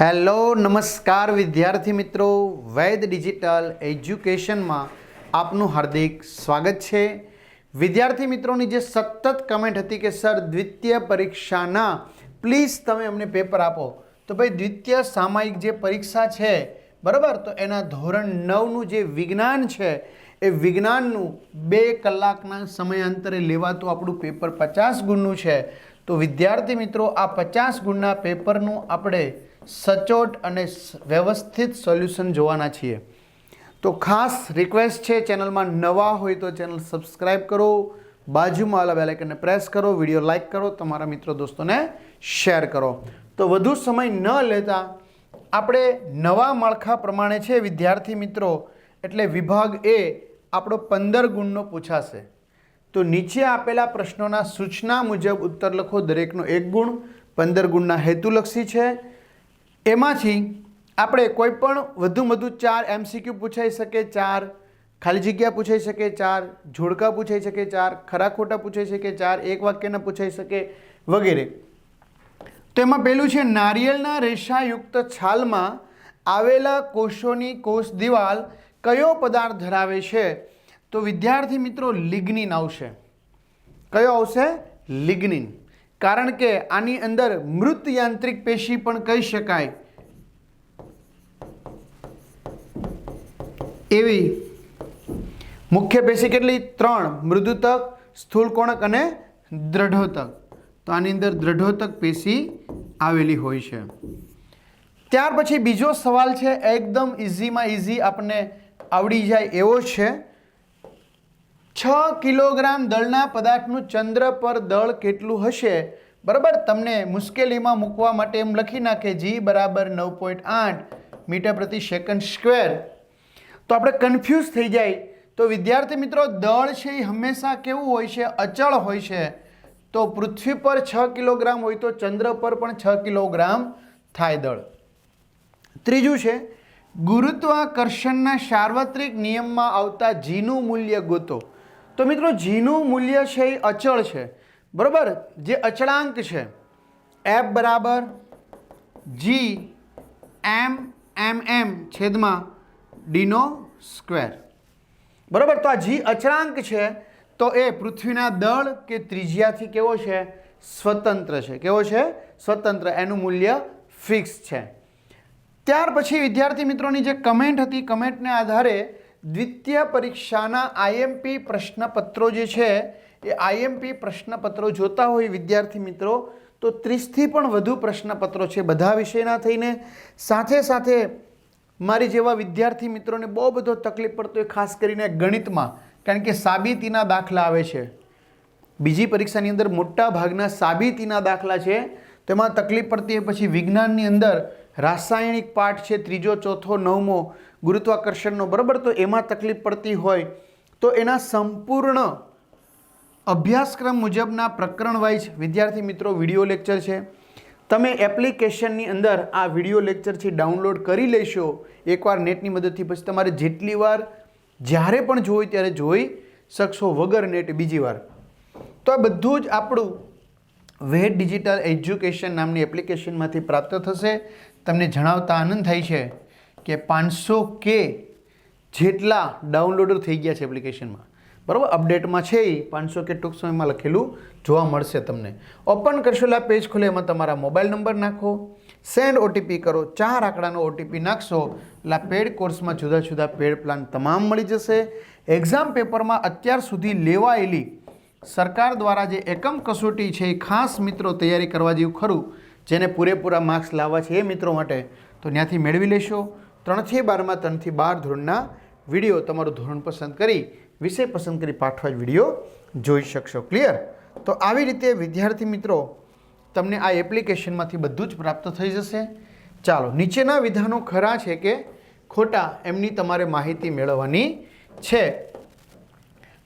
Hello, નમસ્કાર વિદ્યાર્થી મિત્રો. વૈદ ડિજિટલ એજ્યુકેશનમાં આપનું હાર્દિક સ્વાગત છે. વિદ્યાર્થી મિત્રોની જે સતત કમેન્ટ હતી કે, સર, દ્વિતીય પરીક્ષાના, પ્લીઝ તમે અમને પેપર આપો. તો ભાઈ, દ્વિતીય સામાયિક જે પરીક્ષા છે, બરાબર? તો એના ધોરણ નવનું જે વિજ્ઞાન છે, એ વિજ્ઞાનનું બે કલાકના સમયાંતરે લેવાતું આપણું પેપર પચાસ ગુણનું છે. તો વિદ્યાર્થી મિત્રો, આ પચાસ ગુણના પેપરનું આપણે સચોટ અને વ્યવસ્થિત સોલ્યુશન જોવાના છીએ. તો ખાસ રિક્વેસ્ટ છે ચેનલમાં નવા હોય તો ચેનલ સબસ્ક્રાઇબ કરો, બાજુમાં આવેલા બેલ આઇકનને પ્રેસ કરો વીડિયો લાઇક કરો, તમારા મિત્રો દોસ્તોને શેર કરો. તો વધુ સમય ન લેતા આપણે નવા માળખા પ્રમાણે છે વિદ્યાર્થી મિત્રો, એટલે વિભાગ એ આપણો પંદર ગુણનો પૂછાશે. તો નીચે આપેલા પ્રશ્નોના સૂચના મુજબ ઉત્તર લખો દરેકનો એક ગુણ, પંદર ગુણના હેતુલક્ષી છે. એમાંથી આપણે કોઈ પણ વધુ વધુ ચાર એમસીક્યુ પૂછાઈ શકે ચાર, ખાલી જગ્યા પૂછાઈ શકે ચાર, જોડકા પૂછાઈ શકે ચાર, ખરા ખોટા પૂછાઈ શકે ચાર, એક વાક્યના પૂછાઈ શકે વગેરે. તો એમાં પહેલું છે, નારિયેળના રેશાયુક્ત છાલમાં આવેલા કોષોની કોષ દિવાલ કયો પદાર્થ ધરાવે છે? તો વિદ્યાર્થી મિત્રો, લિગ્નિન આવશે. કયો આવશે? લિગ્નિન. કારણ કે આની અંદર મૃત યાંત્રિક પેશી પણ કહી શકાય. એવી મુખ્ય પેશી કેટલી? ત્રણ. મૃદુતક સ્થૂળકોણક અને દ્રઢોતક. તો આની અંદર દ્રઢોતક પેશી આવેલી હોય છે. ત્યાર પછી બીજો સવાલ છે, એકદમ ઇઝીમાં ઇઝી આપણને આવડી જાય એવો છે છ કિલોગ્રામ દળના પદાર્થનું ચંદ્ર પર દળ કેટલું હશે? બરાબર, તમને મુશ્કેલીમાં મૂકવા માટે એમ લખી નાખે જી બરાબર નવ પોઈન્ટ આઠ મીટર પ્રતિ સેકન્ડ સ્ક્વેર. તો આપણે કન્ફ્યુઝ થઈ જાય. તો વિદ્યાર્થી મિત્રો, દળ છે એ હંમેશા કેવું હોય છે? અચળ હોય છે. તો પૃથ્વી પર છ કિલોગ્રામ હોય તો ચંદ્ર પર પણ છ કિલોગ્રામ થાય દળ. ત્રીજું છે, ગુરુત્વાકર્ષણના સાર્વત્રિક નિયમમાં આવતા જીનું મૂલ્ય ગોતો. તો મિત્રો, જીનું મૂલ્ય છે એ અચળ છે. બરાબર? જે અચળાંક છે. એફ બરાબર જી એમ એમ એમ છેદમાં ડીનો સ્ક્વેર બરાબર? તો આ જી અચળાંક છે, તો એ પૃથ્વીના દળ કે ત્રિજ્યાથી કેવો છે? સ્વતંત્ર છે. કેવો છે? સ્વતંત્ર. એનું મૂલ્ય ફિક્સ છે. ત્યાર પછી વિદ્યાર્થી મિત્રોની જે કમેન્ટ હતી કમેન્ટને આધારે દ્વિતીય પરીક્ષાના આઈએમપી પ્રશ્નપત્રો જે છે, એ આઈએમપી પ્રશ્નપત્રો જોતા હોય વિદ્યાર્થી મિત્રો, તો ત્રીસથી પણ વધુ પ્રશ્નપત્રો છે બધા વિષયના થઈને. સાથે સાથે મારી જેવા વિદ્યાર્થી મિત્રોને બહુ બધો તકલીફ પડતો હોય, ખાસ કરીને ગણિતમાં, કારણ કે સાબિતીના દાખલા આવે છે. બીજી પરીક્ષાની અંદર મોટા ભાગના સાબિતીના દાખલા છે તેમાં તકલીફ પડતી હોય પછી વિજ્ઞાનની અંદર રાસાયણિક પાઠ છે, ત્રીજો, ચોથો, નવમો ગુરુત્વાકર્ષણનો બરાબર તો એમાં તકલીફ પડતી હોય તો એના સંપૂર્ણ અભ્યાસક્રમ મુજબના પ્રકરણ વાઇઝ વિદ્યાર્થી મિત્રો વીડિયો લેક્ચર છે. તમે એપ્લિકેશનની અંદર આ વીડિયો લેક્ચરથી ડાઉનલોડ કરી લેશો. એકવાર નેટની મદદથી પછી તમારે જેટલી વાર જ્યારે પણ જોઈ ત્યારે જોઈ શકશો વગર નેટ બીજી વાર. તો આ બધું જ આપણું વેટ ડિજિટલ એજ્યુકેશન નામની એપ્લિકેશનમાંથી પ્રાપ્ત થશે. તમને જણાવતા આનંદ થાય છે. કે પાંચસો કે જેટલા ડાઉનલોડર થઈ ગયા છે એપ્લિકેશનમાં. બરાબર? અપડેટમાં છે એ પાંચસો કે ટૂંક સમયમાં લખેલું જોવા મળશે તમને. ઓપન કરશો એટલે પેજ ખુલે, એમાં તમારા મોબાઈલ નંબર નાખો. સેન્ડ ઓટીપી કરો. ચાર આંકડાનો ઓટીપી નાખશો એટલે પેડ કોર્સમાં જુદા જુદા પેડ પ્લાન તમામ મળી જશે. એક્ઝામ પેપરમાં અત્યાર સુધી લેવાયેલી સરકાર દ્વારા જે એકમ કસોટી છે એ ખાસ મિત્રો તૈયારી કરવા જેવું ખરું, જેને પૂરેપૂરા માર્ક્સ લાવવા છે એ મિત્રો માટે, તો ત્યાંથી મેળવી લેશો. ત્રણથી બારમાં, ત્રણથી બાર ધોરણના વીડિયો તમારું ધોરણ પસંદ કરી, વિષય પસંદ કરી પાઠવા વીડિયો જોઈ શકશો. ક્લિયર તો આવી રીતે, વિદ્યાર્થી મિત્રો, તમને આ એપ્લિકેશનમાંથી બધું જ પ્રાપ્ત થઈ જશે. ચાલો, નીચેના વિધાનો ખરા છે કે ખોટા, એમની તમારે માહિતી મેળવવાની છે.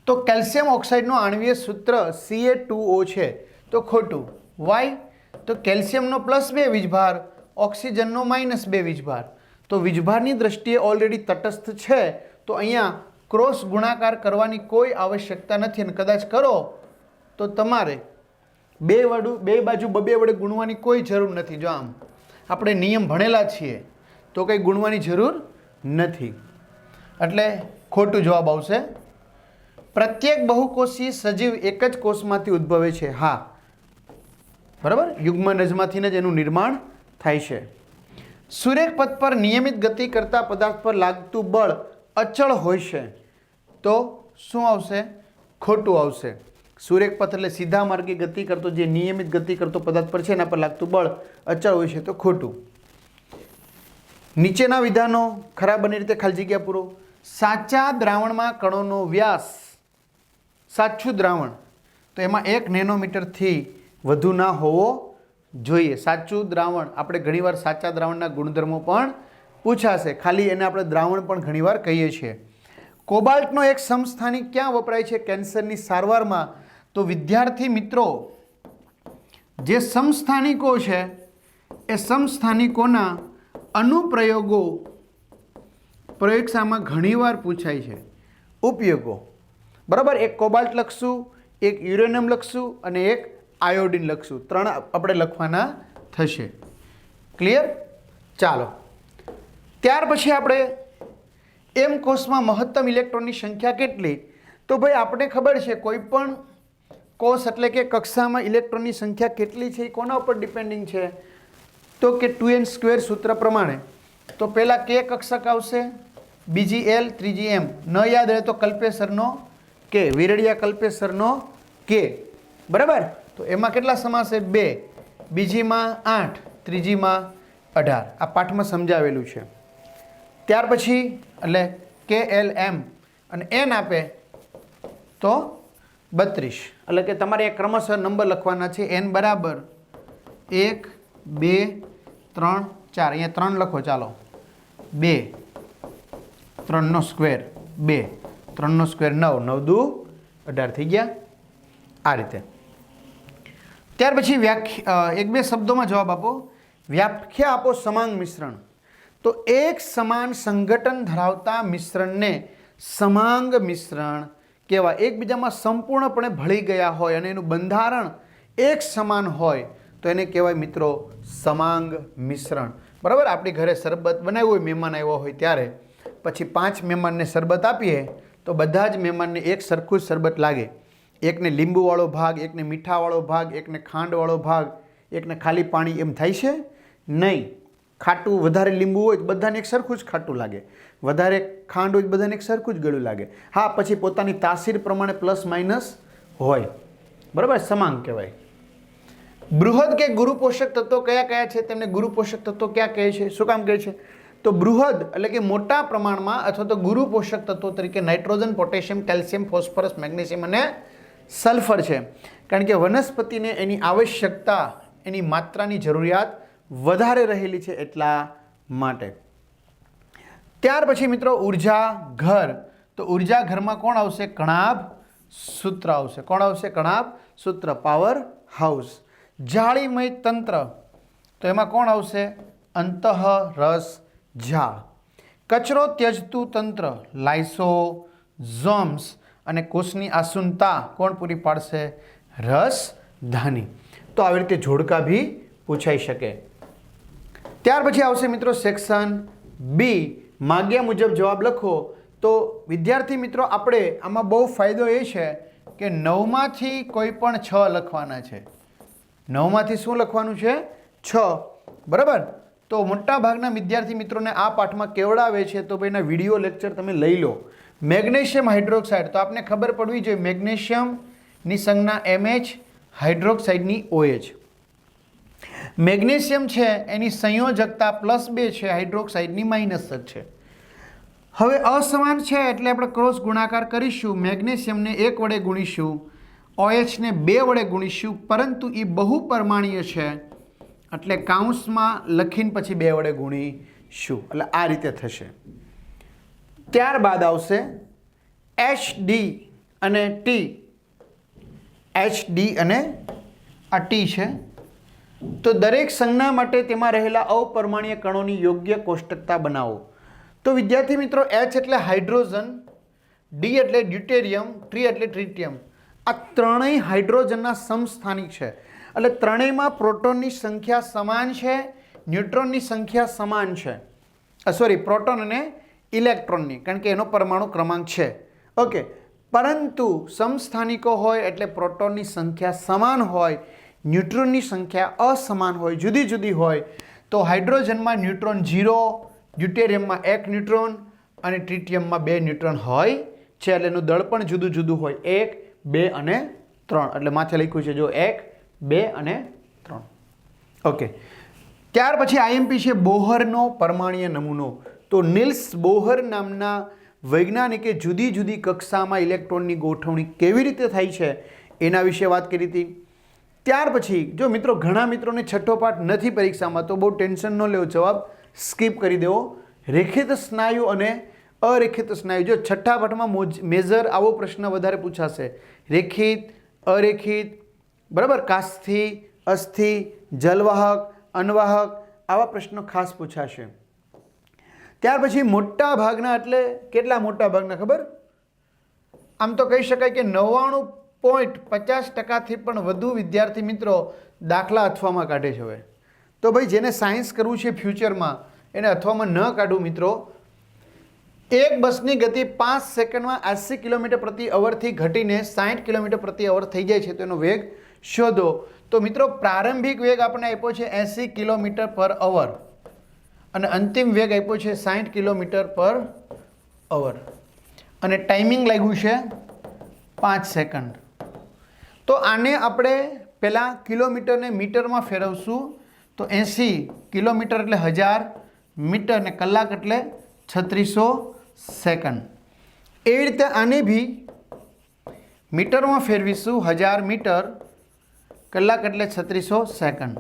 તો કેલ્શિયમ ઓક્સાઇડનું આણ્વીય સૂત્ર સીએ ટુ ઓ છે. તો ખોટું. વાય તો કેલ્શિયમનો પ્લસ બે વીજભાર, ઓક્સિજનનો માઇનસ બે વીજભાર. તો વીજભારની દ્રષ્ટિએ ઓલરેડી તટસ્થ છે, તો અહીંયા ક્રોસ ગુણાકાર કરવાની કોઈ આવશ્યકતા નથી અને કદાચ કરો તો તમારે બે વડું, બે બાજુ બબે વડે ગુણવાની કોઈ જરૂર નથી. જો આમ આપણે નિયમ ભણેલા છીએ, તો કંઈ ગુણવાની જરૂર નથી. એટલે ખોટું જવાબ આવશે. પ્રત્યેક બહુકોષી સજીવ એક જ કોષમાંથી ઉદ્ભવે છે. હા. બરાબર? યુગ્મ નજમાંથી જ એનું નિર્માણ થાય છે. સુરેખ પથ પર નિયમિત ગતિ કરતા પદાર્થ પર લાગતું બળ અચળ હોય છે. તો શું આવશે? ખોટું આવશે. સુરેખ પથ એટલે સીધા માર્ગે ગતિ કરતો, જે નિયમિત ગતિ કરતો પદાર્થ પર છે, એના પર લાગતું બળ અચળ હોય છે, તો ખોટું. નીચેના વિધાનો ખરાબ બની રીતે ખાલી જગ્યા પૂરો. સાચા દ્રાવણમાં કણોનો વ્યાસ, સાચું દ્રાવણ, તો એમાં એક નેનોમીટરથી વધુ ના હોવો જોઈએ. સાચું દ્રાવણ, આપણે ઘણીવાર સાચા દ્રાવણના ગુણધર્મો પણ પૂછાશે. ખાલી એને આપણે દ્રાવણ પણ ઘણીવાર કહીએ છીએ. કોબાલ્ટનો એક સમસ્થાનિક ક્યાં વપરાય છે? કેન્સરની સારવારમાં. તો વિદ્યાર્થી મિત્રો, જે સમસ્થાનિકો છે, એ સમસ્થાનિકોના અનુપ્રયોગો પ્રયોગશામાં ઘણીવાર પૂછાય છે. ઉપયોગો. બરાબર? એક કોબાલ્ટ લખશું, એક યુરેનિયમ લખશું અને એક આયોડિન લખશું. ત્રણ આપણે લખવાના થશે. ક્લિયર ચાલો. ત્યાર પછી આપણે એમ કોષમાં મહત્તમ ઇલેક્ટ્રોનની સંખ્યા કેટલી? તો ભાઈ આપણે ખબર છે, કોઈ પણ કોષ એટલે કે કક્ષામાં ઇલેક્ટ્રોનની સંખ્યા કેટલી છે એ કોના ઉપર ડિપેન્ડિંગ છે? તો કે ટુ એન સ્ક્વેર સૂત્ર પ્રમાણે. તો પહેલાં કે કક્ષક આવશે? બીજી એલ ત્રીજી એમ ન યાદ રહે તો કલ્પેશરનો કે વિરડિયા કલ્પેશરનો કે. બરાબર? તો એમાં કેટલા સમાશે બે. બીજીમાં આઠ, ત્રીજીમાં અઢાર. આ પાઠમાં સમજાવેલું છે. ત્યાર પછી, એટલે કે એલ એમ અને એન આપે તો બત્રીસ. એટલે કે તમારે એ ક્રમશઃ નંબર લખવાના છે. એન બરાબર એક, બે, ત્રણ, ચાર. અહીંયા ત્રણ લખો, ચાલો. બે. ત્રણનો સ્ક્વેર બે. ત્રણનો સ્ક્વેર નવ. નવ દુ અઢાર થઈ ગયા. આ રીતે. ત્યાર પછી વ્યાખ્યા એક બે શબ્દોમાં જવાબ આપો. વ્યાખ્યા આપો સમાંગ મિશ્રણ. તો એક સમાન સંગઠન ધરાવતા મિશ્રણને સમાંગ મિશ્રણ કહેવાય. એકબીજામાં સંપૂર્ણપણે ભળી ગયા હોય અને એનું બંધારણ એક સમાન હોય, તો એને કહેવાય મિત્રો સમાંગ મિશ્રણ. બરાબર? આપણી ઘરે શરબત બનાવ્યું હોય, મહેમાન આવ્યો હોય ત્યારે. પછી પાંચ મહેમાનને શરબત આપીએ, તો બધા જ મહેમાનને એક સરખું જ શરબત લાગે. એકને લીંબુવાળો ભાગ, એકને મીઠાવાળો ભાગ, એકને ખાંડવાળો ભાગ, એકને ખાલી પાણી એમ થાય છે? નહીં. ખાટું વધારે લીંબુ હોય તો બધાને એક સરખું જ ખાટું લાગે. વધારે ખાંડ હોય બધાને એક સરખું જ ગળું લાગે. હા, પછી પોતાની તાસીર પ્રમાણે પ્લસ માઇનસ હોય. બરાબર? સમાંગ કહેવાય. બૃહદ કે ગુરુ પોષક તત્વો કયા કયા છે? તેમને ગુરુ પોષક તત્વો ક્યાં કહે છે? શું કામ કહે છે? તો બૃહદ એટલે કે મોટા પ્રમાણમાં અથવા તો ગુરુ પોષક તત્વો તરીકે nitrogen, potassium, calcium, phosphorus, magnesium અને સલ્ફર છે. કારણ કે વનસ્પતિને એની આવશ્યકતા, એની માત્રાની જરૂરિયાત વધારે રહેલી છે એટલા માટે. ત્યાર પછી મિત્રો ઊર્જા ઘર. તો ઊર્જા ઘરમાં કોણ આવશે? કણાભ સૂત્ર આવશે. કોણ આવશે? કણાભ સૂત્ર પાવર હાઉસ જાળીમય તંત્ર. તો એમાં કોણ આવશે? અંતઃ રસ ઝા કચરો ત્યજતું તંત્ર લાઇસો ઝોમ્સ અને કોષની આસુનતા કોણ પૂરી પાડશે? રસ, ધાની. તો આવી રીતે જોડકા બી પૂછાઈ શકે. ત્યાર પછી આવશે મિત્રો સેક્શન બી. માગ્યા મુજબ જવાબ લખો. તો વિદ્યાર્થી મિત્રો, આપણે આમાં બહુ ફાયદો એ છે કે નવમાંથી કોઈ પણ છ લખવાના છે. નવમાંથી શું લખવાનું છે? છ. બરાબર? તો મોટા ભાગના વિદ્યાર્થી મિત્રોને આ પાઠમાં કેવડાવે છે તો ભાઈના વીડિયો લેક્ચર તમે લઈ લો. Magnesium hydroxide. તો આપને ખબર પડવી જોઈએ, મેગ્નેશિયમની સંજ્ઞા એમએચ હાઇડ્રોક્સાઇડની ઓએચ મેગ્નેશિયમ છે, એની સંયોજકતા પ્લસ બે છે, હાઇડ્રોક્સાઇડની માઇનસ જ છે. હવે અસમાન છે એટલે આપણે ક્રોસ ગુણાકાર કરીશું, મેગ્નેશિયમને એક વડે ગુણીશું ઓએચને બે વડે ગુણીશું, પરંતુ એ બહુ પરમાણીય છે, એટલે કાઉન્સમાં લખીને પછી બે વડે ગુણીશું. એટલે આ રીતે થશે. ત્યારબાદ આવશે એચ ડી અને ટી એચ ડી અને આ ટી છે. તો દરેક સંજ્ઞા માટે તેમાં રહેલા અપરમાણીય કણોની યોગ્ય કોષ્ટકતા બનાવો. તો વિદ્યાર્થી મિત્રો એચ એટલે હાઇડ્રોજન ડી એટલે ડ્યુટેરિયમ ટ્રી એટલે ટ્રિટિયમ. આ ત્રણેય હાઇડ્રોજનના સમસ્થાનિક છે. એટલે ત્રણેયમાં પ્રોટોનની સંખ્યા સમાન છે, ન્યુટ્રોનની સંખ્યા સમાન છે. સોરી પ્રોટોન અને ઇલેક્ટ્રોનની, કારણ કે એનો પરમાણુ ક્રમાંક છે. ઓકે પરંતુ સમસ્થાનિકો હોય એટલે પ્રોટોનની સંખ્યા સમાન હોય, ન્યુટ્રોનની સંખ્યા અસમાન હોય, જુદી જુદી હોય, તો હાઇડ્રોજનમાં ન્યુટ્રોન ઝીરો, ડ્યુટેરિયમમાં એક ન્યુટ્રોન અને ટ્રિટિયમમાં બે ન્યુટ્રોન હોય છે, એટલે એનું દળ પણ જુદું જુદું હોય, એક, બે અને ત્રણ. એટલે માથે લખ્યું છે જો એક, બે અને ત્રણ. ઓકે ત્યાર પછી આઈએમપી છે બોહરનો પરમાણીય નમૂનો. તો નિલ્સ બોહર નામના વૈજ્ઞાનિકે જુદી જુદી કક્ષામાં ઇલેક્ટ્રોનની ગોઠવણી કેવી રીતે થાય છે એના વિશે વાત કરી હતી. ત્યાર પછી, જો મિત્રો, ઘણા મિત્રોને છઠ્ઠો પાઠ નથી પરીક્ષામાં, તો બહુ ટેન્શન ન લેવો, જવાબ સ્કીપ કરી દેવો. રેખિત સ્નાયુ અને અરેખિત સ્નાયુ, જો છઠ્ઠા પાઠમાં મોજ- મેજર આવો પ્રશ્ન વધારે પૂછાશે. રેખિત, અરેખિત, બરાબર, કાસ્થિ, અસ્થિ, જલવાહક, અનવાહક, આવા પ્રશ્નો ખાસ પૂછાશે. ત્યાર પછી મોટા ભાગના એટલે કેટલા મોટા ભાગના ખબર? આમ તો કહી શકાય કે નવ્વાણું પોઈન્ટ પચાસ ટકાથી પણ વધુ વિદ્યાર્થી મિત્રો દાખલા અથવામાં કાઢે છે હવે. તો ભાઈ જેને સાયન્સ કરવું છે ફ્યુચરમાં, એને અથવામાં ન કાઢવું મિત્રો. એક બસની ગતિ પાંચ સેકન્ડમાં એંસી કિલોમીટર પ્રતિ અવરથી ઘટીને સાઠ કિલોમીટર પ્રતિ અવર થઈ જાય છે, તો એનો વેગ શોધો. તો મિત્રો પ્રારંભિક વેગ આપણે આપ્યો છે એંસી કિલોમીટર પર અવર. અને અંતિમ વેગ આપ્યો છે સાઠ કિલોમીટર પર અવર અને ટાઈમિંગ લાગ્યું છે પાંચ સેકન્ડ તો આને આપણે પહેલાં કિલોમીટરને મીટરમાં ફેરવશું. તો એંસી કિલોમીટર એટલે હજાર, મીટર ને કલાક એટલે છત્રીસો સેકન્ડ એવી રીતે આને બી મીટરમાં ફેરવીશું, હજાર મીટર, કલાક એટલે છત્રીસો સેકન્ડ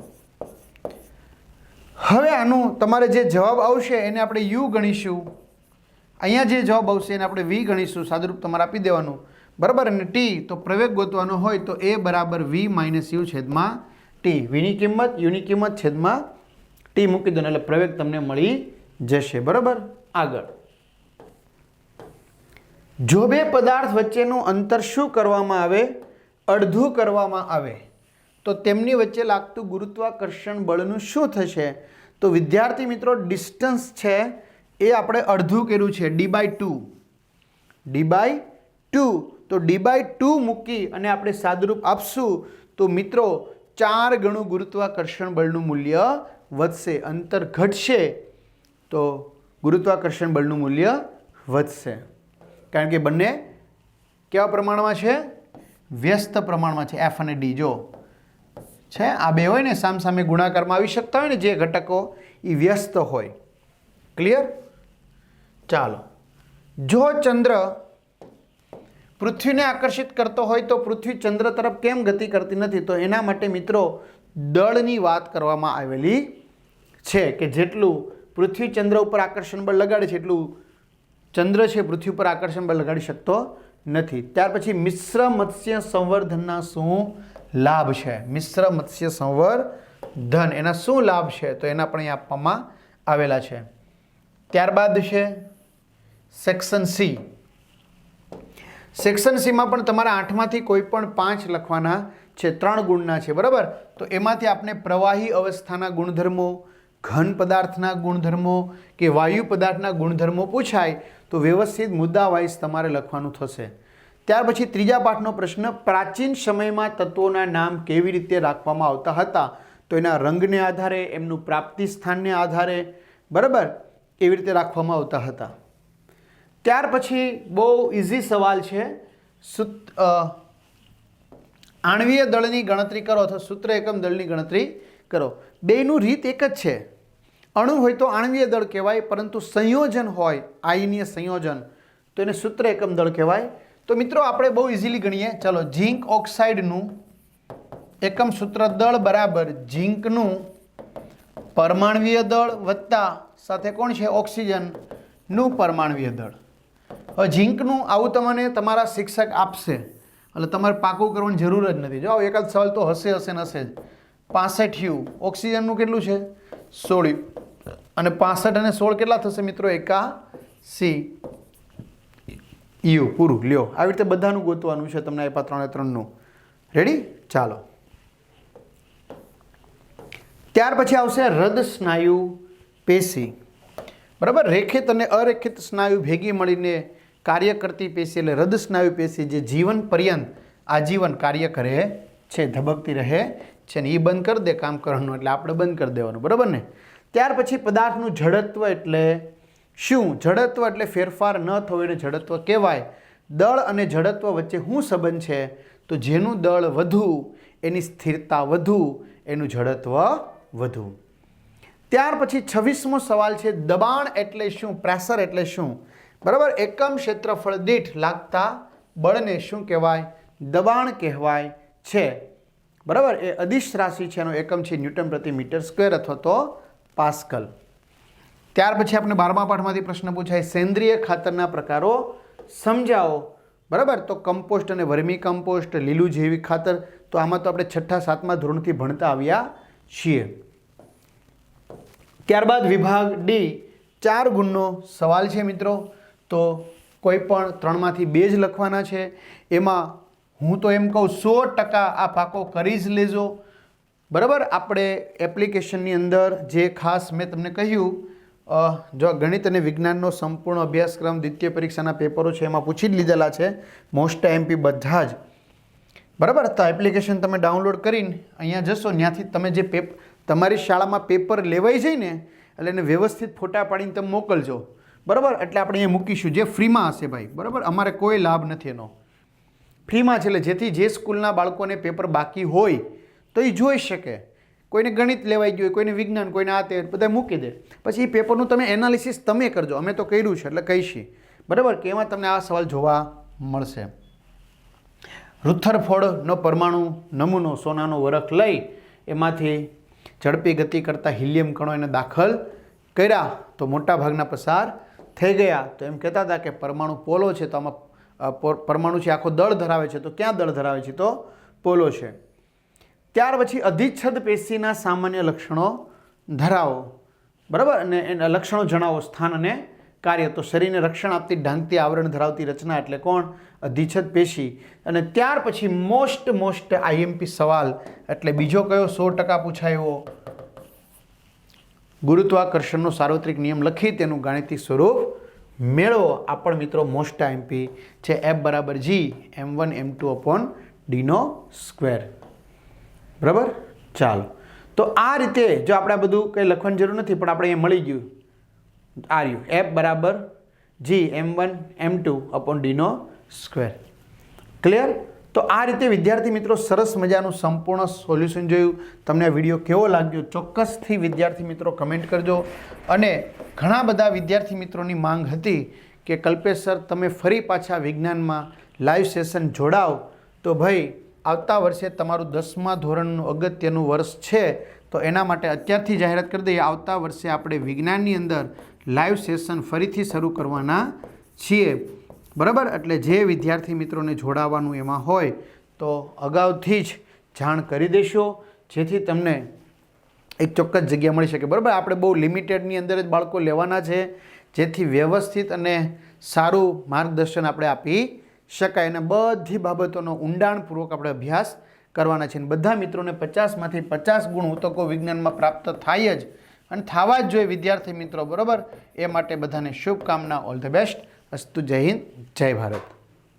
હવે આનું તમારે જે જવાબ આવશે એને આપણે યુ ગણીશું. અહીંયા જે જવાબ આવશે એને આપણે વી ગણીશું. સાદુરૂપ તમારે આપી દેવાનું. બરાબર? અને ટી, તો પ્રવેગ ગોતવાનો હોય તો એ બરાબર વી માઇનસ યુ છેદમાં ટી. વીની કિંમત, યુની કિંમત છેદમાં ટી મૂકી દો એટલે પ્રવેગ તમને મળી જશે. બરાબર? આગળ. જો બે પદાર્થ વચ્ચેનું અંતર શું કરવામાં આવે? અડધું કરવામાં આવે. તો તેમની વચ્ચે લાગતું ગુરુત્વાકર્ષણ બળનું શું થશે? તો વિદ્યાર્થી મિત્રો ડિસ્ટન્સ છે એ આપણે અડધું કર્યું છે D by two D by two તો ડી બાય ટુ મૂકી અને આપણે સાદુરૂપ આપશું. તો મિત્રો, ચાર ગણું ગુરુત્વાકર્ષણ બળનું મૂલ્ય વધશે, અંતર ઘટશે. તો ગુરુત્વાકર્ષણ બળનું મૂલ્ય વધશે. કારણ કે બંને કેવા પ્રમાણમાં છે? વ્યસ્ત પ્રમાણમાં છે એફ અને ડી જો છે? આ બે હોય ને, સામસામે ગુણાકારમાં આવી શકતા હોય ને, જે ઘટકો એ વ્યસ્ત હોય. ક્લિયર ચાલો. જો ચંદ્ર પૃથ્વીને આકર્ષિત કરતો હોય તો પૃથ્વી ચંદ્ર તરફ કેમ ગતિ કરતી નથી? તો એના માટે મિત્રો દળની વાત કરવામાં આવેલી છે કે જેટલું પૃથ્વી ચંદ્ર ઉપર આકર્ષણ બળ લગાડે છે, એટલું ચંદ્ર છે પૃથ્વી પર આકર્ષણ બળ લગાડી શકતો નથી. ત્યાર પછી મિશ્ર મત્સ્ય સંવર્ધનના શું લાભ છે. મિશ્ર મત્સ્ય સંવર્ધન એના શું લાભ છે? તો એના પણ અહીં આપવામાં આવેલા છે. ત્યારબાદ છે સેક્શન સી સેક્શન સીમાં પણ તમારા આઠમાંથી કોઈ પણ પાંચ લખવાના છે. ત્રણ ગુણના છે. બરાબર? તો એમાંથી આપણે પ્રવાહી અવસ્થાના ગુણધર્મો, ઘન પદાર્થના ગુણધર્મો કે વાયુ પદાર્થના ગુણધર્મો પૂછાય તો વ્યવસ્થિત મુદ્દા વાઇઝ તમારે લખવાનું થશે. ત્યાર પછી ત્રીજા પાઠનો પ્રશ્ન, પ્રાચીન સમયમાં તત્વોના નામ કેવી રીતે રાખવામાં આવતા હતા? તો એના રંગને આધારે, એમનું પ્રાપ્તિ સ્થાનને આધારે, બરાબર એવી રીતે રાખવામાં આવતા હતા? ત્યાર પછી બહુ ઇઝી સવાલ છે. સૂત આણવીય દળની ગણતરી કરો અથવા સૂત્ર એકમ દળની ગણતરી કરો. બેનું રીત એક જ છે. અણુ હોય તો આણવીય દળ કહેવાય, પરંતુ સંયોજન હોય, આયનીય સંયોજન, તો એને સૂત્ર એકમ દળ કહેવાય. તો મિત્રો આપણે બહુ ઇઝીલી ગણીએ. ચલો, ઝીંક ઓક્સાઇડનું એકમ સૂત્ર દળ બરાબર ઝીંકનું પરમાણવીય દળ વત્તા સાથે કોણ છે? ઓક્સિજનનું પરમાણવીય દળ. હવે ઝીંકનું આવું તમને તમારા શિક્ષક આપશે. એટલે તમારે પાકું કરવાની જરૂર જ નથી. જો આવો એકાદ સવાલ તો હશે હશે ને હશે જ. પાસઠ યુ ઓક્સિજનનું કેટલું છે? સોળ અને પાસઠ અને સોળ કેટલા થશે મિત્રો? એકાસી. યુ પૂરું, લ્યો. આવી રીતે બધાનું ગોતવાનું છે તમને આપ્યા ત્રણે ત્રણનું. રેડી ચાલો. ત્યાર પછી આવશે હૃદ સ્નાયુ પેશી. બરાબર? રેખિત અને અરેખિત સ્નાયુ ભેગી મળીને કાર્ય કરતી પેશી એટલે હૃદ સ્નાયુ પેશી જે જીવન પર્યંત આજીવન કાર્ય કરે છે, ધબકતી રહે છે ને એ બંધ કરી દે કામ કરવાનું એટલે આપણે બંધ કરી દેવાનું. બરાબર ને? ત્યાર પછી પદાર્થનું જડત્વ એટલે શું જડત્વ એટલે ફેરફાર ન થવો એને જડત્વ કહેવાય? દળ અને જડત્વ વચ્ચે શું સંબંધ છે? તો જેનું દળ વધુ, એની સ્થિરતા વધુ, એનું જડત્વ વધુ. ત્યાર પછી છવ્વીસમો સવાલ છે, દબાણ એટલે શું? પ્રેશર એટલે શું? બરાબર? એકમ ક્ષેત્રફળ દીઠ લાગતા બળને શું કહેવાય? દબાણ કહેવાય છે. બરાબર? એ અદિશ રાશિ છે, એનો એકમ છે, ન્યૂટન પ્રતિ મીટર સ્ક્વેર અથવા તો પાસ્કલ. ત્યાર પછી આપણે બારમા પાઠમાંથી પ્રશ્ન પૂછાય, સેન્દ્રિય ખાતરના પ્રકારો સમજાવો. બરાબર? તો કમ્પોસ્ટ અને વર્મી કમ્પોસ્ટ, લીલું જૈવિક ખાતર, તો આમાં તો આપણે છઠ્ઠા, સાતમા ધોરણથી ભણતા આવ્યા છીએ. ત્યારબાદ વિભાગ ડી, ચાર ગુણનો સવાલ છે મિત્રો. તો કોઈ પણ ત્રણમાંથી બે જ લખવાના છે. એમાં હું તો એમ કહું, સો ટકા આ પાકો કરી જ લેજો. બરાબર? આપણે એપ્લિકેશનની અંદર જે ખાસ મેં તમને કહ્યું જો ગણિત અને વિજ્ઞાનનો સંપૂર્ણ અભ્યાસક્રમ દ્વિતીય પરીક્ષાના પેપરો છે એમાં પૂછી જ લીધેલા છે. મોસ્ટ એમપી બધા જ. બરાબર? તો એપ્લિકેશન તમે ડાઉનલોડ કરીને અહીંયા જશો. ત્યાંથી તમે જે પેપ તમારી શાળામાં પેપર લેવાઈ જાય ને, એટલે એને વ્યવસ્થિત ફોટા પાડીને તમે મોકલજો. બરાબર? એટલે આપણે અહીંયા મૂકીશું. જે ફ્રીમાં હશે ભાઈ. બરાબર? અમારે કોઈ લાભ નથી એનો. ફ્રીમાં છે એટલે જેથી જે સ્કૂલના બાળકોને પેપર બાકી હોય, તો એ જોઈ શકે. કોઈને ગણિત લેવાઈ ગયું કોઈને વિજ્ઞાન, કોઈને આ તે બધા મૂકી દે. પછી એ પેપરનું તમે એનાલિસિસ તમે કરજો. અમે તો કર્યું છે, એટલે કહીશી. બરાબર? કે એમાં તમને આ સવાલ જોવા મળશે. રુથરફોર્ડનો પરમાણુ નમૂનો સોનાનો વરખ લઈ એમાંથી ઝડપી ગતિ કરતા હિલિયમ કણો એને દાખલ કર્યા તો મોટા ભાગના પસાર થઈ ગયા. તો એમ કહેતા હતા કે પરમાણુ પોલો છે, તો આમાં પરમાણુ છે, આખો દળ ધરાવે છે, તો ક્યાં દળ ધરાવે છે? તો પોલો છે. ત્યાર પછી અધિચ્છદ પેશીના સામાન્ય લક્ષણો ધરાવો. બરાબર? અને એના લક્ષણો જણાવો. સ્થાન અને કાર્ય. તો શરીરને રક્ષણ આપતી, ઢાંકતી, આવરણ ધરાવતી રચના એટલે કોણ? અધિચ્છદ પેશી. અને ત્યાર પછી મોસ્ટ મોસ્ટ આઈએમપી સવાલ. એટલે બીજો કયો? સો ટકા પૂછાયો. ગુરુત્વાકર્ષણનો સાર્વત્રિક નિયમ લખી તેનું ગાણિતિક સ્વરૂપ મેળવો. આ પણ મિત્રો મોસ્ટ આઈએમપી છે. એફ બરાબર G M one M two upon ડીનો square બરાબર? ચાલો. તો આ રીતે જો આપણે આ બધું કંઈ લખવાની જરૂર નથી, પણ આપણે એ મળી ગયું. આર યુ એફ બરાબર G M one M two upon ડીનો square clear તો આ રીતે વિદ્યાર્થી મિત્રો સરસ મજાનું સંપૂર્ણ સોલ્યુશન જોયું. તમને આ વીડિયો કેવો લાગ્યો ચોક્કસથી વિદ્યાર્થી મિત્રો કમેન્ટ કરજો. અને ઘણા બધા વિદ્યાર્થી મિત્રોની માંગ હતી કે કલ્પેશ સર, તમે ફરી પાછા વિજ્ઞાનમાં લાઈવ સેશન જોડાવ તો ભાઈ આવતા વર્ષે તમારું દસમા ધોરણનું અગત્યનું વર્ષ છે, તો એના માટે અત્યારથી જાહેરાત કરી દઈએ. આવતા વર્ષે આપણે વિજ્ઞાનની અંદર લાઈવ સેશન ફરીથી શરૂ કરવાના છીએ. બરાબર? એટલે જે વિદ્યાર્થી મિત્રોને જોડાવાનું એમાં હોય, તો અગાઉથી જ જાણ કરી દેશો, જેથી તમને એક ચોક્કસ જગ્યા મળી શકે. બરાબર? આપણે બહુ લિમિટેડની અંદર જ બાળકો લેવાના છે, જેથી વ્યવસ્થિત અને સારું માર્ગદર્શન આપણે આપી શકાય અને બધી બાબતોનો ઊંડાણપૂર્વક આપણે અભ્યાસ કરવાના છે. અને બધા મિત્રોને પચાસમાંથી પચાસ ગુણ ઉતકો વિજ્ઞાનમાં પ્રાપ્ત થાય જ અને થવા જ જોઈએ વિદ્યાર્થી મિત્રો, બરાબર? એ માટે બધાને શુભકામના ઓલ ધ બેસ્ટ અસ્તુ જય હિન્દ, જય ભારત.